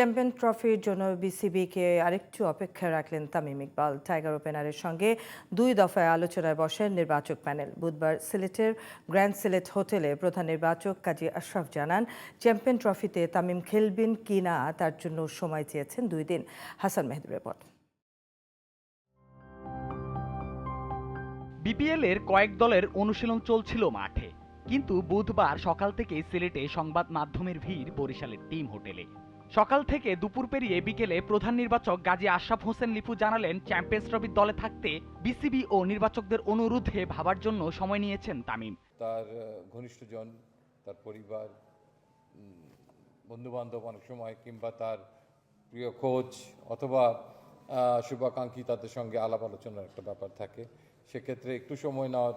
Champion ট্রফির জন্য বিসিবিকে আরেকটু অপেক্ষায় রাখলেন তামিম ইকবাল। টাইগার ওপেনারের সঙ্গে দুই দফায় আলোচনায় বসেন নির্বাচক প্যানেল। বুধবার সিলেটের গ্র্যান্ড সিলেট হোটেলে প্রধান নির্বাচক কাজী আশরাফ জানান, চ্যাম্পিয়ন ট্রফিতে তামিম খেলবেন কি না তার জন্য সময় চেয়েছেন দুই দিন। হাসান মেহেদুর রিপোর্ট। বিপিএল এর কয়েক দলের অনুশীলন চলছিল মাঠে, কিন্তু বুধবার সকাল থেকে সিলেটে সংবাদ মাধ্যমের ভিড় বরিশালের টিম হোটেলে। সকাল থেকে দুপুর পেরিয়ে বিকেলে প্রধান নির্বাচক গাজী আশরাফ হোসেন লিপু জানালেন, চ্যাম্পিয়ন্স ট্রফির দলে থাকতে বিসিবি ও নির্বাচকদের অনুরোধে ভাবার জন্য সময় নিয়েছেন তামিম। তার ঘনিষ্ঠজন, তার পরিবার বন্ধুবান্ধব অনেক সময় কিংবা তার প্রিয় কোচ অথবা শুভাকাঙ্ক্ষী তাদের সঙ্গে আলাপ আলোচনার একটা ব্যাপার থাকে। সেক্ষেত্রে একটু সময় নেওয়ার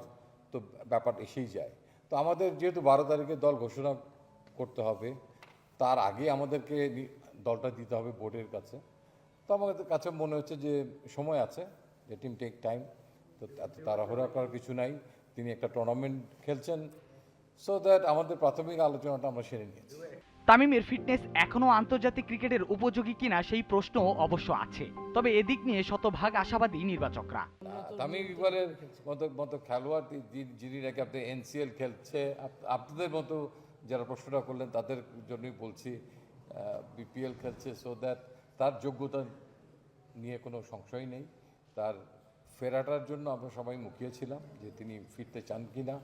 তো ব্যাপার এসেই যায়। তো আমাদের যেহেতু বারো তারিখে দল ঘোষণা করতে হবে তার আগে আমাদেরকে দলটা দিতে হবে বোর্ডের কাছে। তো আমাদের কাছে মনে হচ্ছে যে সময় আছে যে টিম টেক টাইম তো এত তাড়াহুড়া করার কিছু নাই। তিনি একটা টুর্নামেন্ট খেলছেন সো দ্যাট আমাদের প্রাথমিক আলোচনাটা আমরা সেরে নিয়েছি। তামিমের ফিটনেস এখনও আন্তর্জাতিক ক্রিকেটের উপযোগী কিনা সেই প্রশ্ন অবশ্য আছে। তবে এদিক নিয়ে শতভাগ আশাবাদী নির্বাচকরা। তামিম ইকবালের মতো মতো খেলোয়াড় যিনি নাকি আপনি এনসিএল খেলছে আপনাদের মতো যারা প্রশ্নটা করলেন তাদের জন্যই বলছি বিপিএল খেলছে সো দ্যাট তার যোগ্যতা নিয়ে কোনো সংশয় নেই। তার ফেরাটার জন্য আমরা সবাই মুখিয়েছিলাম যে তিনি ফিরতে চান কিনা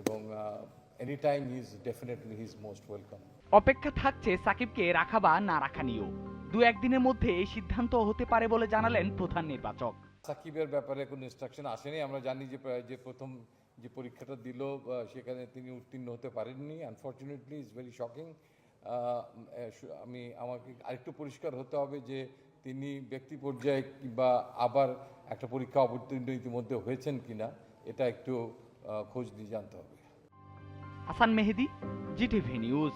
এবং any time is definitely his most welcome অপেক্ষা থাকছে সাকিবকে রাখা বা না রাখা নিয়েও। দু একদিনের মধ্যে এই সিদ্ধান্ত হতে পারে বলে জানালেন প্রধান নির্বাচক। সাকিবের ব্যাপারে কোনো ইনস্ট্রাকশন আসেনি। আমরা জানি যে যে প্রথম যে পরীক্ষাটা দিল সেখানে তিনি উত্তীর্ণ হতে পারেননি। আনফর্চুনেটলি ইজ ভেরি শকিং আমি, আমাকে আরেকটু পরিষ্কার হতে হবে যে তিনি ব্যক্তি পর্যায়ে কিংবা আবার একটা পরীক্ষা অবতীর্ণ ইতিমধ্যে হয়েছেন কিনা, এটা একটু খোঁজ নিয়ে জানতে হবে। Hasan Mehedi, GTV news.